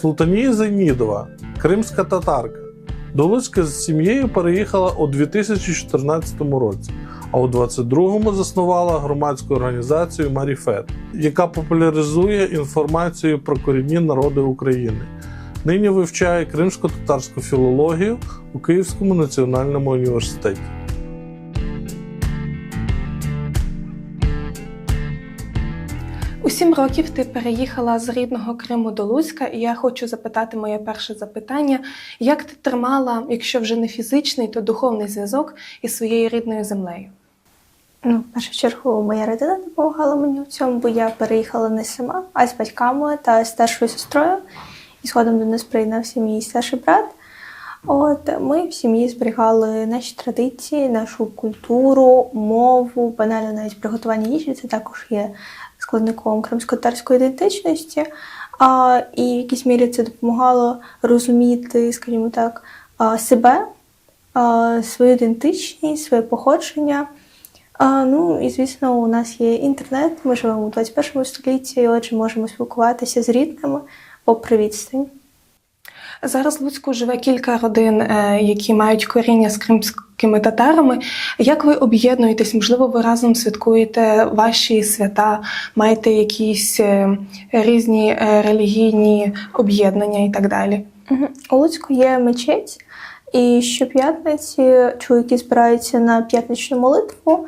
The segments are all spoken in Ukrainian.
Султанія Зайнідова, кримська татарка. До Луцька з сім'єю переїхала у 2014 році, а у 22-му заснувала громадську організацію Маріфет, яка популяризує інформацію про корінні народи України. Нині вивчає кримсько-татарську філологію у Київському національному університеті. Сім років ти переїхала з рідного Криму до Луцька, і я хочу запитати моє перше запитання: як ти тримала, якщо вже не фізичний, то духовний зв'язок із своєю рідною землею? Ну, в першу чергу, моя родина допомагала мені в цьому, бо я переїхала не сама, а з батьками та старшою сестрою. І згодом до нас приєднався мій старший брат. От ми в сім'ї зберігали наші традиції, нашу культуру, мову, банально навіть приготування їжі. Це також є складником кримсько-татарської ідентичності. А, і в якійсь мірі це допомагало розуміти, скажімо так, себе, свою ідентичність, своє походження. А, ну і звісно, у нас є інтернет. Ми живемо у 21 столітті, і отже, можемо спілкуватися з рідними попри відстань. Зараз в Луцьку живе кілька родин, е, які мають коріння з кримськими татарами. Як ви об'єднуєтесь? Можливо, ви разом святкуєте ваші свята, маєте якісь е, різні е, релігійні об'єднання і так далі? У Луцьку є мечеть, і щоп'ятниці чоловіки збираються на п'ятничну молитву.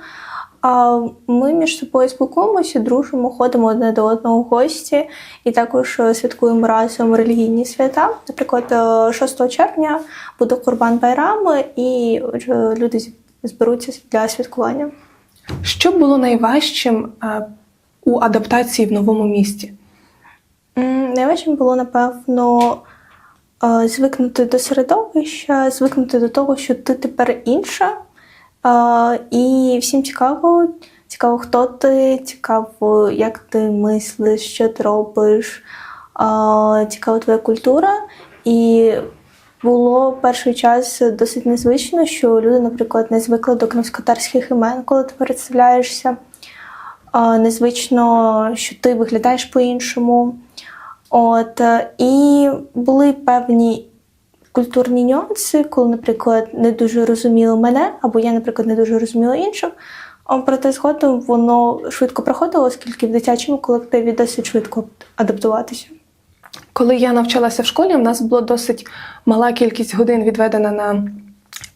А ми між собою спілкуємося, дружимо, ходимо одне до одного в гості і також е, святкуємо разом релігійні свята. Наприклад, е, 6 червня буде Курбан Байрам, і люди зберуться для святкування. Що було найважчим е, у адаптації в новому місті? Найважчим було, напевно, е, звикнути до середовища, звикнути до того, що ти тепер інша. І всім цікаво, цікаво, хто ти, цікаво, як ти мислиш, що ти робиш, цікава твоя культура. І було перший час досить незвично, що люди, наприклад, не звикли до кримськотарських імен, коли ти представляєшся. Незвично, що ти виглядаєш по-іншому. От, і були певні культурні нюанси, коли, наприклад, не дуже розуміли мене, або я, наприклад, не дуже розуміла інших. Проте згодом воно швидко проходило, оскільки в дитячому колективі досить швидко адаптуватися. Коли я навчалася в школі, в нас було досить мала кількість годин відведена на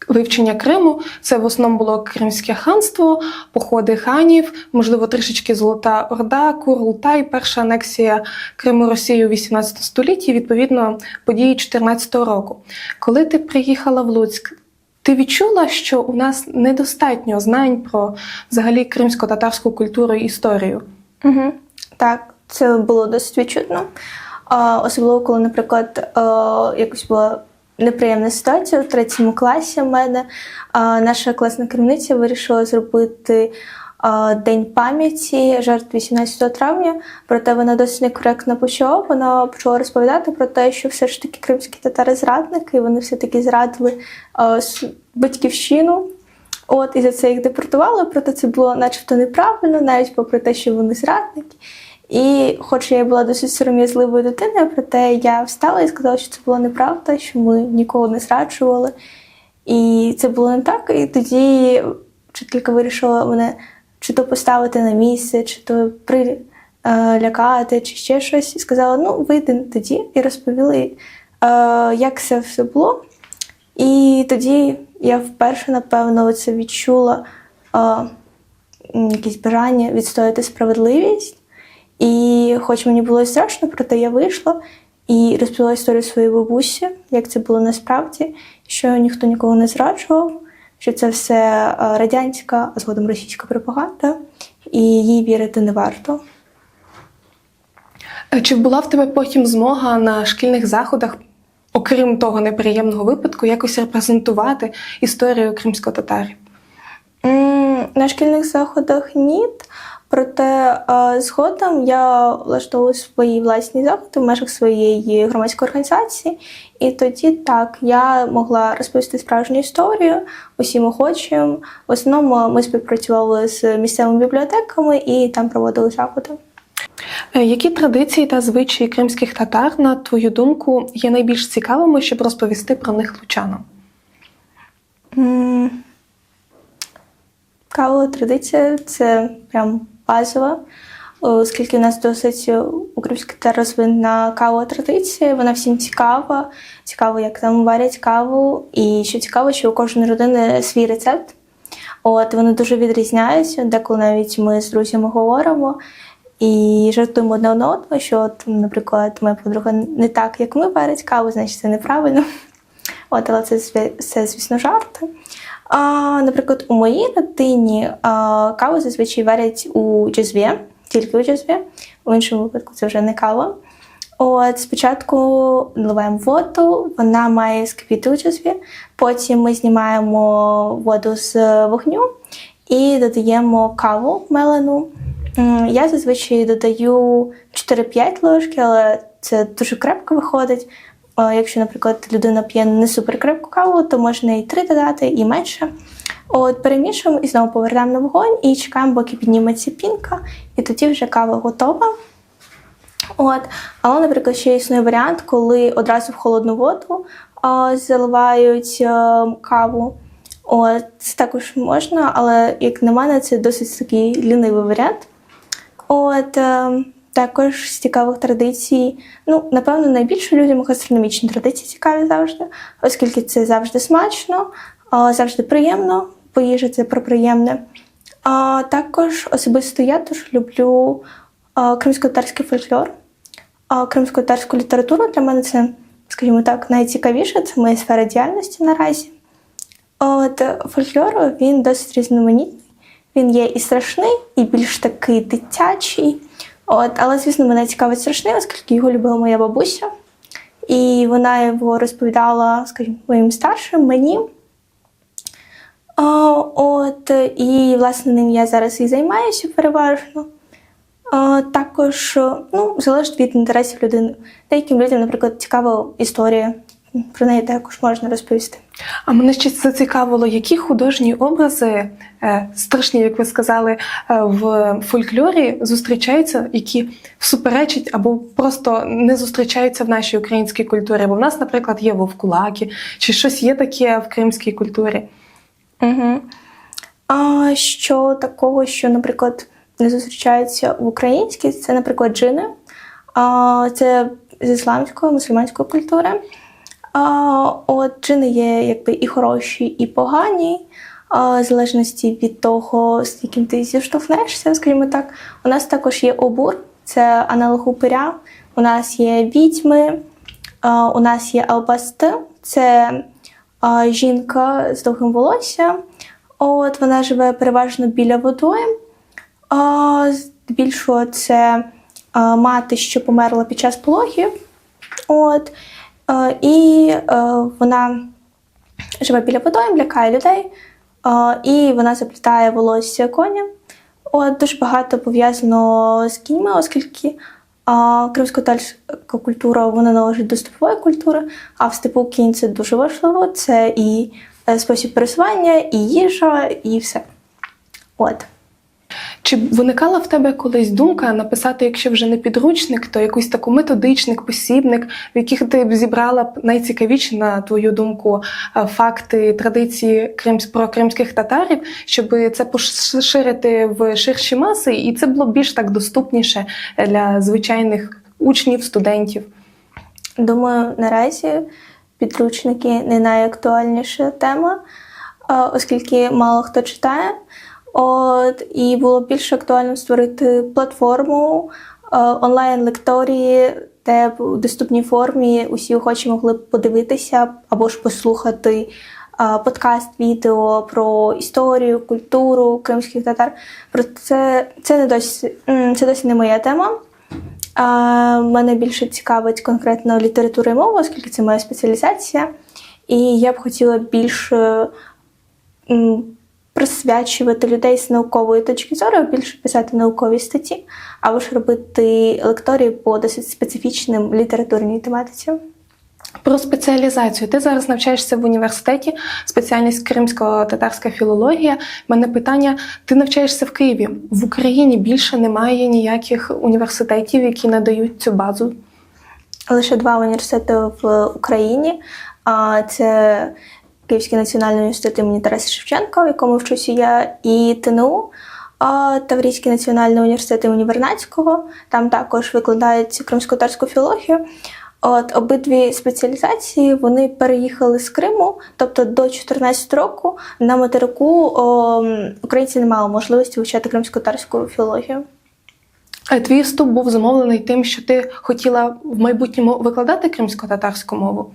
вивчення Криму. Це в основному було Кримське ханство, походи ханів, можливо, трішечки Золота Орда, Курултай, перша анексія Криму Росії у 18 столітті, відповідно, події 14 року. Коли ти приїхала в Луцьк, ти відчула, що у нас недостатньо знань про взагалі кримсько-татарську культуру і історію? Угу. Так, це було досить відчутно. Особливо, коли, наприклад, е, якось була неприємна ситуація у третьому класі в мене. Наша класна керівниця вирішила зробити День пам'яті жертв 18 травня, проте вона досить некоректно почала. Вона почала розповідати про те, що все ж таки кримські татари зрадники, і вони все-таки зрадили а, батьківщину. От і за це їх депортували, проте це було начебто неправильно, навіть попри те, що вони зрадники. І хоч я була досить сором'язливою дитиною, проте я встала і сказала, що це була неправда, що ми нікого не зраджували. І це було не так. І тоді вчителька вирішила мене чи то поставити на місце, чи то прилякати, чи ще щось. І сказала: ну, вийди тоді, і розповіли, е, як це все було. І тоді я вперше, напевно, це відчула е, м, якесь бажання відстояти справедливість. І хоч мені було страшно, проте я вийшла і розповіла історію своєї бабусі, як це було насправді, що ніхто нікого не зраджував, що це все е, радянська, а згодом російська пропаганда, і їй вірити не варто. Е, Чи була в тебе потім змога на шкільних заходах, окрім того неприємного випадку, якось репрезентувати історію кримсько-татарів? На шкільних заходах ні. Проте е, згодом я влаштовую свої власні заходи в межах своєї громадської організації, і тоді так я могла розповісти справжню історію усім охочим. В основному ми співпрацювали з місцевими бібліотеками і там проводили заходи. Е, Які традиції та звичаї кримських татар, на твою думку, є найбільш цікавими, щоб розповісти про них лучанам? Кавова традиція це прям базова, оскільки в нас досить українська та розвинена кавова традиція, вона всім цікава. Цікаво, як там варять каву. І що цікаво, що у кожної родини свій рецепт. От вони дуже відрізняються. Деколи навіть ми з друзями говоримо і жартуємо одне одного, що, наприклад, моя подруга не так, як ми варять каву, значить це неправильно. От, але це звісно, жарти. А, наприклад, у моїй родині а, каву зазвичай варять у джезві, тільки у джезві. У іншому випадку це вже не кава. От спочатку наливаємо воду, вона має скипіти у джезві. Потім ми знімаємо воду з вогню і додаємо каву мелену. Я зазвичай додаю 4-5 ложки, але це дуже крепко виходить. Е, Якщо, наприклад, людина п'є не супер крепку каву, то можна і 3 додати, і менше. От перемішуємо і знову повертаємо на вогонь і чекаємо, поки підніметься пінка, і тоді вже кава готова. От, але, наприклад, ще існує варіант, коли одразу в холодну воду а, заливають а, каву. От, це також можна, але як на мене, це досить такий лінивий варіант. От е, також з цікавих традицій. Ну, напевно, найбільше людям гастрономічні традиції цікаві завжди, оскільки це завжди смачно, завжди приємно, бо їжа це про приємне. А також особисто я дуже люблю кримсько-татарський фольклор, кримсько-татарську літературу. Для мене це, скажімо так, найцікавіше, це моя сфера діяльності наразі. От фольклор він досить різноманітний. Він є і страшний, і більш такий дитячий. От, але, звісно, мене цікавить страшний, оскільки його любила моя бабуся. І вона його розповідала, скажімо, моїм старшим, мені. От, і, власне, ним я зараз і займаюся переважно. Також, ну, залежить від інтересів людини. Деяким людям, наприклад, цікава історія. Про неї також можна розповісти. А мене ще зацікавило, які художні образи е, страшні, як ви сказали, е, в фольклорі зустрічаються, які суперечать або просто не зустрічаються в нашій українській культурі. Бо в нас, наприклад, є вовкулаки, чи щось є таке в кримській культурі. Угу. А що такого, що, наприклад, не зустрічається в українській, це, наприклад, джини. А, це з ісламської, мусульманської культури. От джини є якби і хороші, і погані. В залежності від того, з яким ти зіштовхнешся, скажімо так. У нас також є обур, це аналог упиря. У нас є відьми, у нас є албасти, це жінка з довгим волоссям. От вона живе переважно біля водою. Здебільшого це мати, що померла під час пологів. От, і вона живе біля водою, лякає людей, і вона заплітає волосся коня. От, дуже багато пов'язано з кіньми, оскільки кримсько-татарська культура вона належить до степової культури, а в степу кінь це дуже важливо. Це і е, спосіб пересування, і їжа, і все. От. Чи виникала в тебе колись думка написати, якщо вже не підручник, то якийсь таку методичник, посібник, в яких ти б зібрала б найцікавіші, на твою думку, е, факти, традиції про кримських татарів, щоб це поширити в ширші маси, і це було б більш так доступніше для звичайних учнів, студентів? Думаю, наразі підручники не найактуальніша тема, е, оскільки мало хто читає. От, і було більш актуально створити платформу е, онлайн-лекторії, де б у доступній формі усі охочі могли б подивитися або ж послухати е, подкаст, відео про історію, культуру кримських татар. Про це, це не досі, це досі не моя тема. А, мене більше цікавить конкретно література і мова, оскільки це моя спеціалізація. І я б хотіла більше м, присвячувати людей з наукової точки зору, більше писати наукові статті, або ж робити лекторії по досить специфічним літературній тематиці. Про спеціалізацію. Ти зараз навчаєшся в університеті, спеціальність кримсько-татарська філологія. У мене питання: ти навчаєшся в Києві. В Україні більше немає ніяких університетів, які надають цю базу. Лише два університети в Україні. А це Київський національний університет імені Тараса Шевченка, в якому вчуся я, і ТНУ. Таврійський національний університет імені Вернацького. Там також викладають кримсько-татарську філологію. От обидві спеціалізації вони переїхали з Криму, тобто до 14 року на материку о, українці не мали можливості вивчати кримсько-татарську філологію. Е, Твій вступ був зумовлений тим, що ти хотіла в майбутньому викладати кримсько-татарську мову.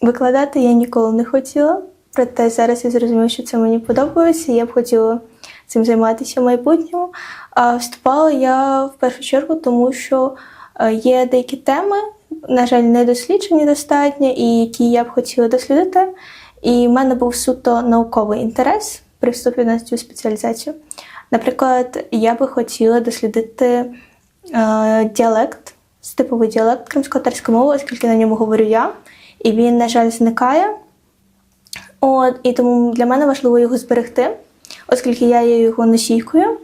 Викладати я ніколи не хотіла, проте зараз я зрозуміла, що це мені подобається, і я б хотіла цим займатися в майбутньому. А вступала я в першу чергу, тому що е, є деякі теми, на жаль, не досліджені достатньо, і які я б хотіла дослідити. І в мене був суто науковий інтерес при вступі на цю спеціалізацію. Наприклад, я би хотіла дослідити е, діалект, степовий діалект кримсько-татарської мови, оскільки на ньому говорю я, і він, на жаль, зникає. От, і тому для мене важливо його зберегти, оскільки я є його носійкою.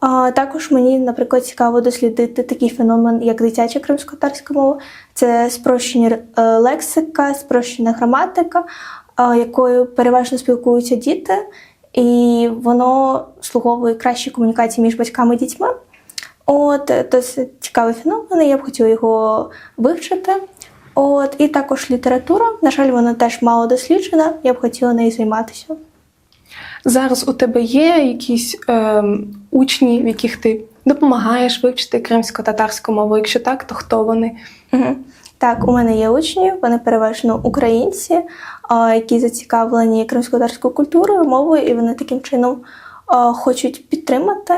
А також мені, наприклад, цікаво дослідити такий феномен, як дитяча кримсько-татарська мова. Це спрощення е, лексика, спрощена граматика, е, якою переважно спілкуються діти, і воно слуговує кращій комунікації між батьками і дітьми. От, досить цікавий феномен, і я б хотіла його вивчити. От, і також література. На жаль, вона теж мало досліджена, я б хотіла нею займатися. Зараз у тебе є якісь ем, учні, в яких ти допомагаєш вивчити кримсько-татарську мову. Якщо так, то хто вони? Угу. Так, у мене є учні, вони переважно українці, які зацікавлені кримсько-татарською культурою, мовою, і вони таким чином хочуть підтримати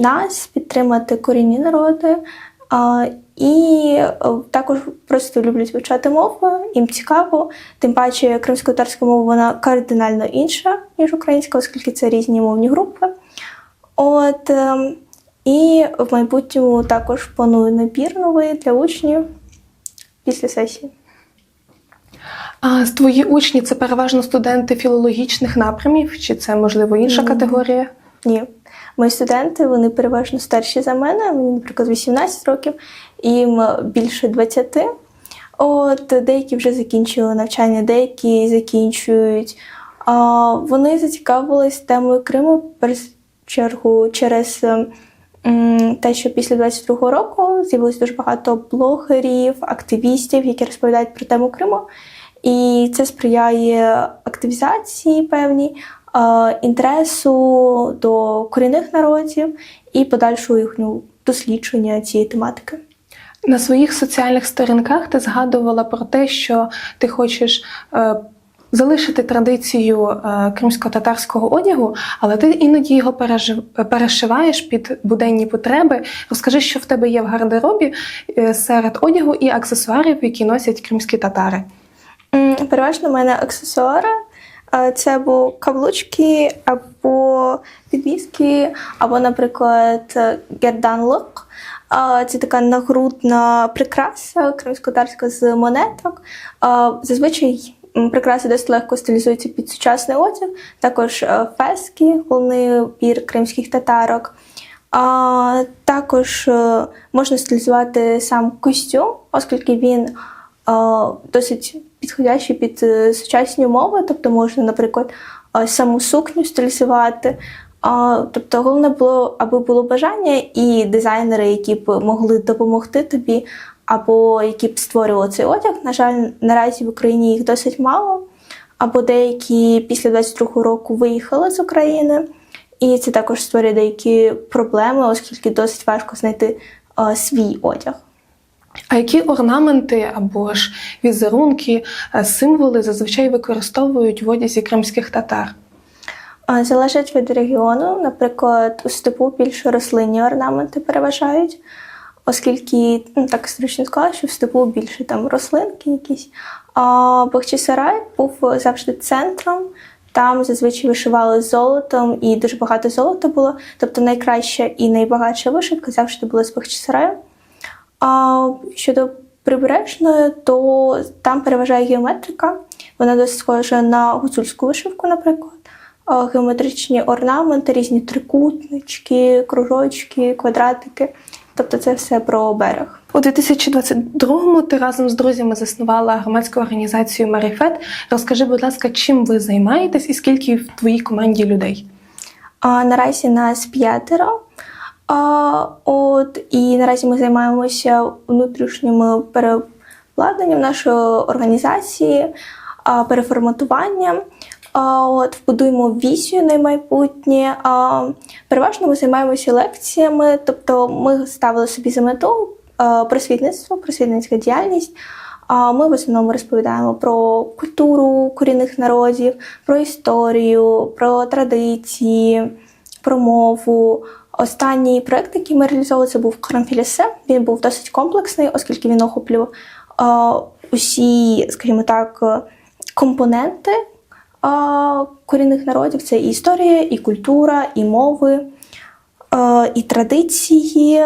нас, підтримати корінні народи. І е, також просто люблять вивчати мову, їм цікаво. Тим паче, кримсько-татарська мова вона кардинально інша, ніж українська, оскільки це різні мовні групи. От, ем, і в майбутньому також планую набір новий для учнів після сесії. А твої учні це переважно студенти філологічних напрямів, чи це можливо інша Ні. категорія? Ні. Мої студенти вони переважно старші за мене, мені, наприклад, 18 років, їм більше 20. От деякі вже закінчили навчання, деякі закінчують. Вони зацікавились темою Криму в першу чергу через те, що після 22-го року з'явилось дуже багато блогерів, активістів, які розповідають про тему Криму. І це сприяє активізації певній, інтересу до корінних народів і подальшого їхнього дослідження цієї тематики. На своїх соціальних сторінках ти згадувала про те, що ти хочеш е, залишити традицію е, кримсько-татарського одягу, але ти іноді його пережив- перешиваєш під буденні потреби. Розкажи, що в тебе є в гардеробі е, серед одягу і аксесуарів, які носять кримські татари. Переважно в мене аксесуари. Е, Це або каблучки, або підвіски, або, наприклад, герданлок. Е, Це така нагрудна прикраса кримськотарська з монеток. Е, Зазвичай прикраси досить легко стилізуються під сучасний одяг. Також е, фески, головний убір кримських татарок. Також е, можна стилізувати сам костюм, оскільки він е, досить підходящий під е, сучасні умови. Тобто можна, наприклад, е, саму сукню стилізувати. Тобто головне було, аби було бажання і дизайнери, які б могли допомогти тобі, або які б створювали цей одяг. На жаль, наразі в Україні їх досить мало, або деякі після 22-го року виїхали з України. І це також створює деякі проблеми, оскільки досить важко знайти е, свій одяг. А які орнаменти або ж візерунки, е, символи зазвичай використовують в одязі кримських татар? Залежить від регіону. Наприклад, у степу більше рослинні орнаменти переважають, оскільки ну, так зручно сказала, що в степу більше там рослинки якісь. А Бахчисарай був завжди центром. Там зазвичай вишивали золотом і дуже багато золота було. Тобто найкраща і найбагатша вишивка завжди була з Бахчисараю. А щодо прибережною, то там переважає геометрика. Вона досить схожа на гуцульську вишивку, наприклад. Геометричні орнаменти, різні трикутнички, кружочки, квадратики. Тобто це все про берег. У 2022-му ти разом з друзями заснувала громадську організацію Маріфет. Розкажи, будь ласка, чим ви займаєтесь і скільки в твоїй команді людей? А, наразі нас п'ятеро. А, от, і наразі ми займаємося внутрішнім переобладнанням нашої організації, а, переформатуванням. А, от, будуємо візію на майбутнє. А, переважно ми займаємося лекціями, тобто ми ставили собі за мету а, просвітництво, просвітницька діяльність. А ми в основному розповідаємо про культуру корінних народів, про історію, про традиції, про мову. Останній проект, який ми реалізовували, це був Крамфілісе. Він був досить комплексний, оскільки він охоплював усі, скажімо так, компоненти корінних народів. Це і історія, і культура, і мови, і традиції.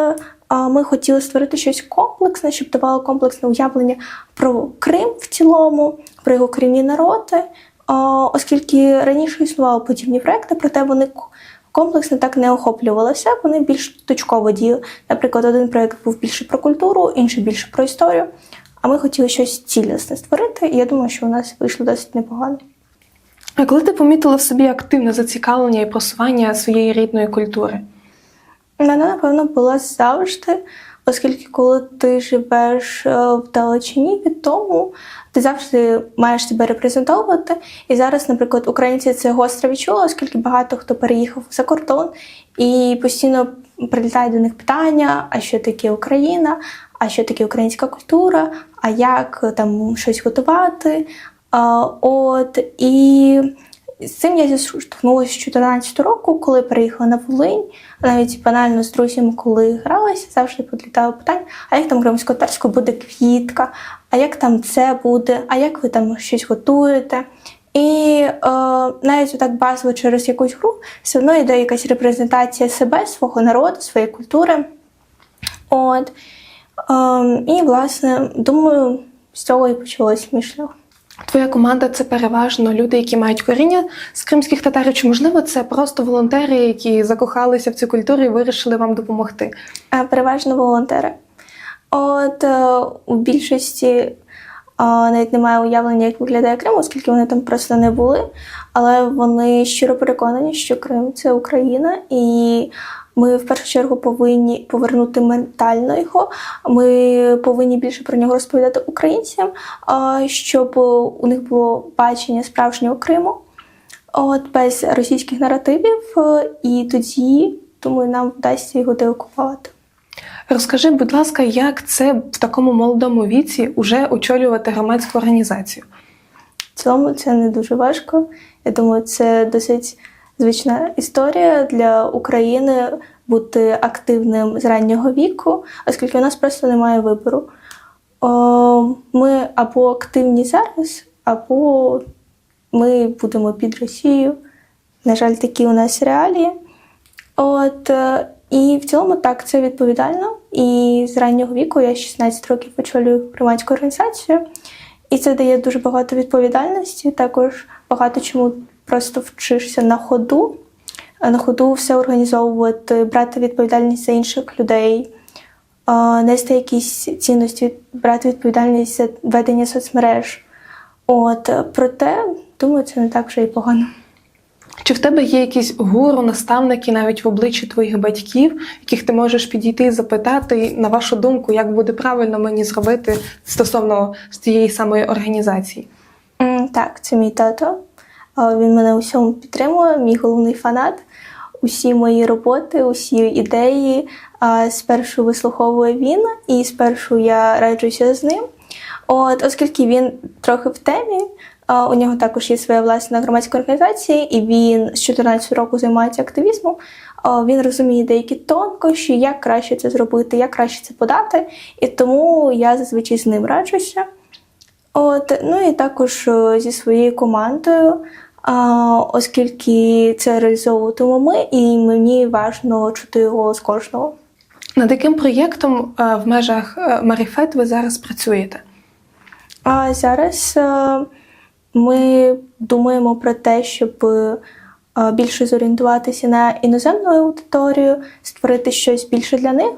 Ми хотіли створити щось комплексне, щоб давало комплексне уявлення про Крим в цілому, про його корінні народи, оскільки раніше існували подібні проекти, проте вони комплексно так не охоплювалися, вони більш точково діяли. Наприклад, один проект був більше про культуру, інший більше про історію. А ми хотіли щось цілісне створити, і я думаю, що у нас вийшло досить непогано. А коли ти помітила в собі активне зацікавлення і просування своєї рідної культури? Мене, напевно, було завжди, оскільки коли ти живеш е, в далечині від тому, ти завжди маєш себе репрезентовувати. І зараз, наприклад, українці це гостро відчули, оскільки багато хто переїхав за кордон і постійно прилітають до них питання: а що таке Україна, а що таке українська культура, а як там щось готувати. От і з цим я зіштовхнулася з 2014 року, коли переїхала на Волинь. Навіть банально з друзями, коли гралася, завжди підлітало питання, а як там кримсько-татарсько буде квітка, а як там це буде, а як ви там щось готуєте. І е, навіть так базово через якусь гру все одно йде якась репрезентація себе, свого народу, своєї культури. От. Е, і, власне, думаю, з цього і почалось мій шлях. Твоя команда це переважно люди, які мають коріння з кримських татарів, чи можливо це просто волонтери, які закохалися в цю культуру і вирішили вам допомогти? Е, Переважно волонтери. От е, у більшості е, навіть немає уявлення, як виглядає Крим, оскільки вони там просто не були. Але вони щиро переконані, що Крим це Україна, і ми в першу чергу повинні повернути ментально його. Ми повинні більше про нього розповідати українцям, щоб у них було бачення справжнього Криму. От без російських наративів, е, і тоді, думаю, нам вдасться його деокупувати. Розкажи, будь ласка, як це в такому молодому віці уже очолювати громадську організацію? В цілому це не дуже важко. Я думаю, це досить звична історія для України бути активним з раннього віку, оскільки у нас просто немає вибору. Ми або активні зараз, або ми будемо під Росією. На жаль, такі у нас реалії. От, е, і в цілому так, це відповідально. І з раннього віку я 16 років очолюю громадську організацію. І це дає дуже багато відповідальності. Також багато чому просто вчишся на ходу, на ходу все організовувати, брати відповідальність за інших людей, нести якісь цінності, брати відповідальність за ведення соцмереж. От, проте, думаю, це не так вже і погано. Чи в тебе є якісь гуру, наставники навіть в обличчі твоїх батьків, яких ти можеш підійти і запитати, на вашу думку, як буде правильно мені зробити стосовно з цієї самої організації? Так, це мій тато. Він мене у всьому підтримує, мій головний фанат. Усі мої роботи, усі ідеї спершу вислуховує він, і спершу я раджуся з ним. От, оскільки він трохи в темі, у нього також є своя власна громадська організація, і він з 14 року займається активізмом. Він розуміє деякі тонкощі, як краще це зробити, як краще це подати. І тому я зазвичай з ним раджуся. От, ну і також е, зі своєю командою, оскільки це реалізовуватимемо ми, і мені важливо чути голос кожного. Над яким проєктом е, в межах е, Маріфет ви зараз працюєте? А зараз е, ми думаємо про те, щоб більше зорієнтуватися на іноземну аудиторію, створити щось більше для них,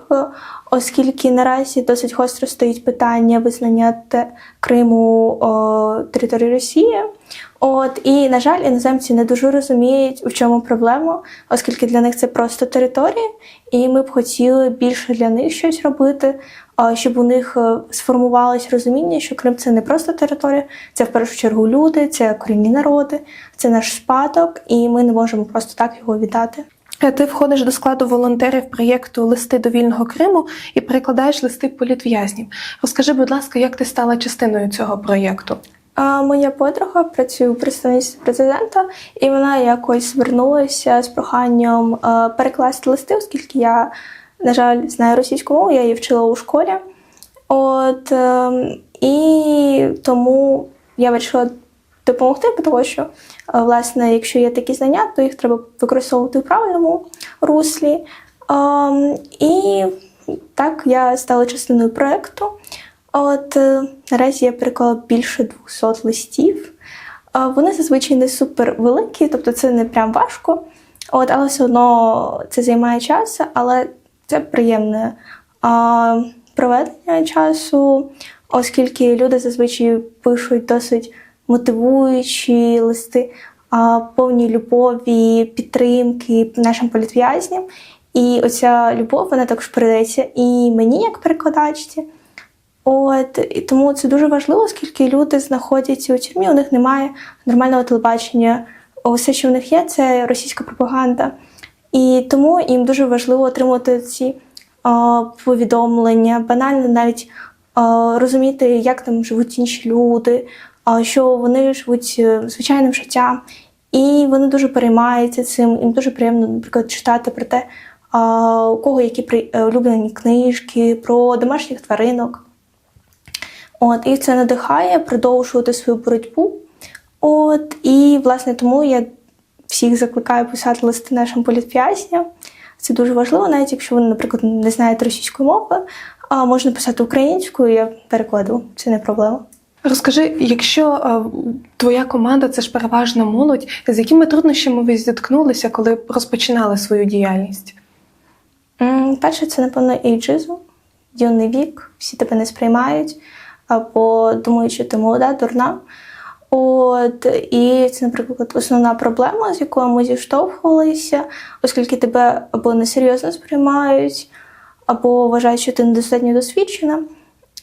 оскільки наразі досить гостро стоїть питання визнання Криму територією Росії. От і на жаль, іноземці не дуже розуміють, в чому проблема, оскільки для них це просто територія, і ми б хотіли більше для них щось робити, щоб у них е, сформувалось розуміння, що Крим це не просто територія, це в першу чергу люди, це корінні народи, це наш спадок, і ми не можемо просто так його віддати. Ти входиш до складу волонтерів проєкту Листи до вільного Криму і перекладаєш листи політв'язнів. Розкажи, будь ласка, як ти стала частиною цього проєкту? Моя подруга працює у представництві президента, і вона якось звернулася з проханням перекласти листи, оскільки я, на жаль, знаю російську мову, я її вчила у школі. От ем, і тому я вирішила допомогти, тому що, е, власне, якщо є такі знання, то їх треба використовувати в правильному руслі. Ем, і так я стала частиною проєкту. От е, наразі я переклала більше 200 листів. Е, Вони зазвичай не супер великі, тобто це не прям важко. От, але все одно це займає час, але це приємне а, проведення часу, оскільки люди зазвичай пишуть досить мотивуючі листи, повні любові, підтримки нашим політв'язням. І оця любов вона також передається і мені, як перекладачці. От і тому це дуже важливо, оскільки люди знаходяться у тюрмі, у них немає нормального телебачення. Все, що в них є, це російська пропаганда. І тому їм дуже важливо отримувати ці а, повідомлення, банально навіть а, розуміти, як там живуть інші люди, що вони живуть е, звичайним життям. І вони дуже переймаються цим. Їм дуже приємно, наприклад, читати про те, у кого які е, улюблені книжки, про домашніх тваринок. От, і це надихає продовжувати свою боротьбу. От, і, власне, тому я всіх закликаю писати листи нашим політв'язням. Це дуже важливо, навіть якщо ви, наприклад, не знаєте російської мови, а можна писати українською, я перекладу, це не проблема. Розкажи, якщо е, твоя команда це ж переважно молодь, з якими труднощами ви зіткнулися, коли розпочинали свою діяльність? Перше, це, напевно, ейджизм, юний вік, всі тебе не сприймають, або думають, що ти молода, дурна. От, і це, наприклад, основна проблема, з якою ми зіштовхувалися, оскільки тебе або несерйозно сприймають, або вважають, що ти недостатньо досвідчена,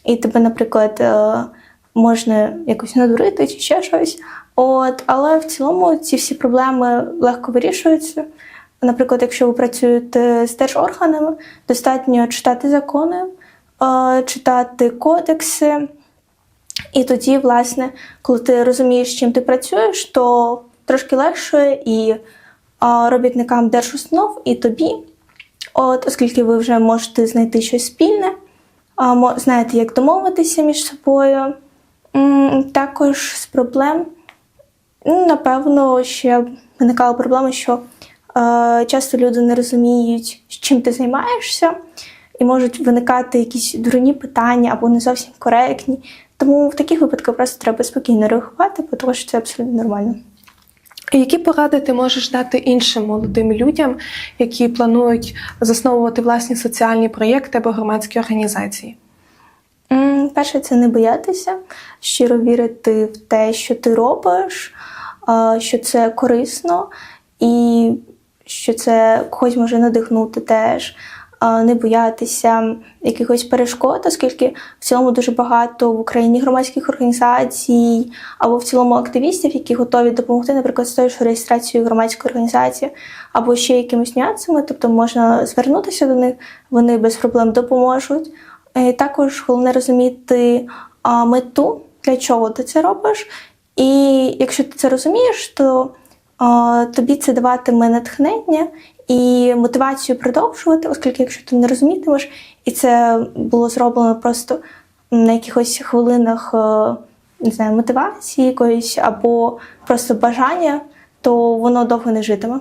і тебе, наприклад, е, можна якось надурити чи ще щось. От, але в цілому ці всі проблеми легко вирішуються. Наприклад, якщо ви працюєте з держорганами, достатньо читати закони, е, читати кодекси. І тоді, власне, коли ти розумієш, чим ти працюєш, то трошки легше і робітникам держустанов, і тобі, от, оскільки ви вже можете знайти щось спільне, знаєте, як домовитися між собою. Також з проблем, ну, напевно, ще виникала проблема, що е, часто люди не розуміють, чим ти займаєшся, і можуть виникати якісь дурні питання або не зовсім коректні. Тому в таких випадках просто треба спокійно реагувати, тому що це абсолютно нормально. Які поради ти можеш дати іншим молодим людям, які планують засновувати власні соціальні проєкти або громадські організації? Перше, це не боятися, щиро вірити в те, що ти робиш, що це корисно і що це когось може надихнути теж. Не боятися якихось перешкод, оскільки в цілому дуже багато в Україні громадських організацій або в цілому активістів, які готові допомогти, наприклад, з тою ж реєстрацією громадської організації, або ще якимись нюансами, тобто можна звернутися до них, вони без проблем допоможуть. І також головне розуміти мету, для чого ти це робиш. І якщо ти це розумієш, то тобі це даватиме натхнення і мотивацію продовжувати, оскільки якщо ти не розумітимеш, і це було зроблено просто на якихось хвилинах е, не знаю, мотивації якоїсь або просто бажання, то воно довго не житиме.